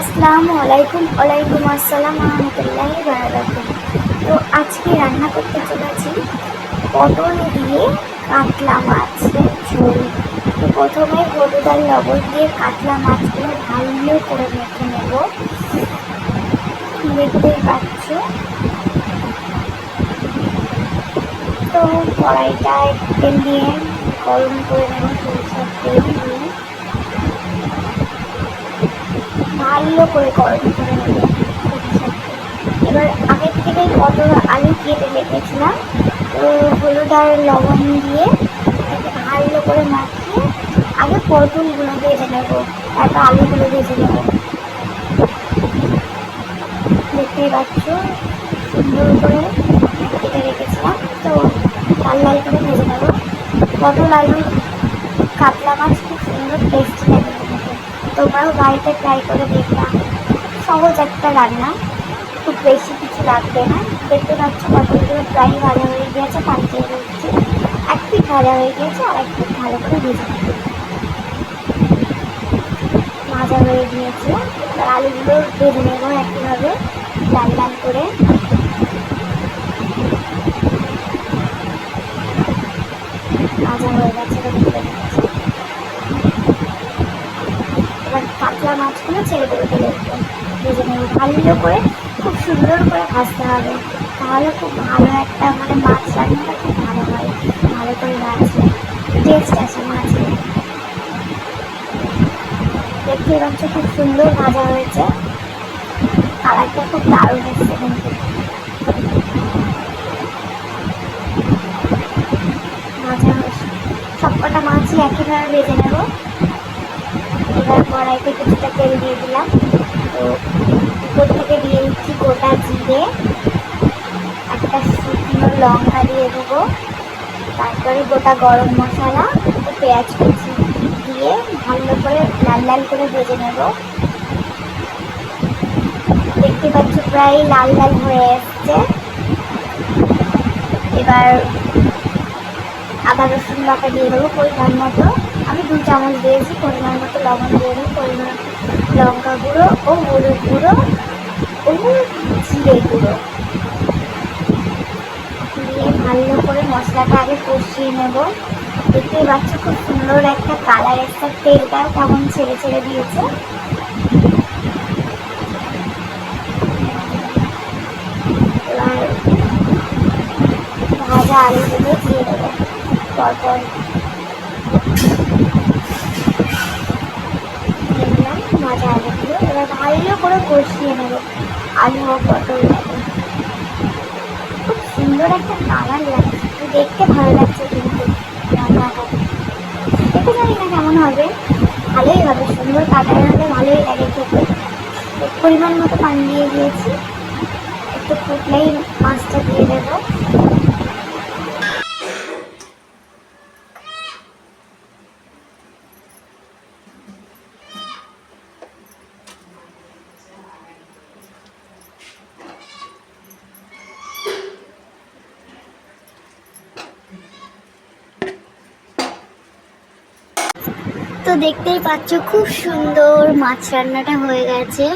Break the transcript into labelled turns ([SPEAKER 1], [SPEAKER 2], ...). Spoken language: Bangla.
[SPEAKER 1] আসসালামু আলাইকুম, ওয়ালাইকুম আসসালাম, রহমতুল্লাহি বারাকাতুহু। তো আজকে রান্না করতে চলেছি পটল দিয়ে কাতলা মাছের ঝোল। তো প্রথমে হলুদ আর লবণ দিয়ে কাতলা মাছগুলো ভালো করে মেখে নেব। দেখতেই পাচ্ছ? তো কড়াইটা তেল দিয়ে গরম করে নেব তেল দিয়ে করে করে। এবার আগের থেকে পটল আলু কেটে রেখেছিলাম। তো হলুদ আর লবণ দিয়ে ভালো করে মাখিয়ে আগে পটলগুলো ভেজে নেব, তারপর আলুগুলো ভেজে নেব। দেখতেই পাচ্ছ, সুন্দর করে কেটে রেখেছিলাম। তো লাল লাল করে ভেজে নেব। পটল আলু কাতলা মাছ খুব সুন্দর টেস্টি লাগে। তোমরাও বাড়িতে ট্রাই করে দেখবা। সহজ একটা রান্না। খুব বেশি কিছু লাগবে না। দেখতে পাচ্ছ পটলগুলো প্রায় ভাজা হয়ে গিয়েছে পাল্টে দিচ্ছি এক পিঠ ভাজা হয়ে গিয়েছে, আর এক পিঠ ভালো করে ভেজে। ভাজা হয়ে গিয়েছে। এবার আলুগুলো ভেজে নেব একইভাবে লাল লাল করে। ভাজা হয়ে গেছে এবার তুলে নিচ্ছি। এবার কাতলা মাছগুলো ছেড়ে দেবো তেলে ভেজে নেব ভালো করে, খুব সুন্দর করে ভাজতে হবে। তাহলে খুব ভালো একটা মানে মাছ রান্নাটা খুব ভালো হয়, ভালো করে ভাজলে টেস্ট আসে মাছের দেখতে পাচ্ছ খুব সুন্দর ভাজা হয়েছে। কালারটা খুব দারুণ এসছে কিন্তু। ভাজা হয়েছে। সবকটা মাছই একইভাবে ভেজে নেব। এবার কড়াইতে কিছুটা তেল দিয়ে দিলাম। উপর থেকে দিয়ে দিচ্ছি গোটা জিরে। একটা শুকনো লঙ্কা দিয়ে দেবো। তারপরে গোটা গরম মশলা পেঁয়াজ কুচি দিয়ে ভালো করে লাল লাল করে ভেজে নেব। দেখতে পাচ্ছ প্রায় লাল লাল হয়ে এসছে। এবার আদা রসুন বাটা দিয়ে দেবো পরিমাণ মতো। আমি দু চামচ দিয়েছি, পরিমাণ মতো লবণ দিয়ে দেবো, পরিমাণ লঙ্কা গুঁড়ো ও হলুদ গুঁড়ো ও জিরে গুঁড়ো। দিয়ে ভালো করে মশলাটা আগে কষিয়ে নেব। দেখতে পাচ্ছ খুব সুন্দর একটা কালার একটা তেলটাও কেমন ছেড়ে ছেড়ে দিয়েছে। ভাজা আলুগুলো দিয়ে দেবো। পরপর দিয়ে দিলাম ভাজা আলুগুলো এবার ভালো করে কষিয়ে নেব। আলু ও পটল খুব সুন্দর একটা কালার লাগছে। দেখতে ভালো লাগছে কিন্তু দেখতে জানি না কেমন হবে। ভালোই হবে, সুন্দর কালার হলে ভালোই লাগে খেতে। পরিমাণ মতো পানি দিয়ে দিয়েছি। একটু ফুটলেই মাছটা দিয়ে দেবো। তো দেখতেই পাচ্ছ খুব সুন্দর মাছ রান্নাটা হয়ে গেছে।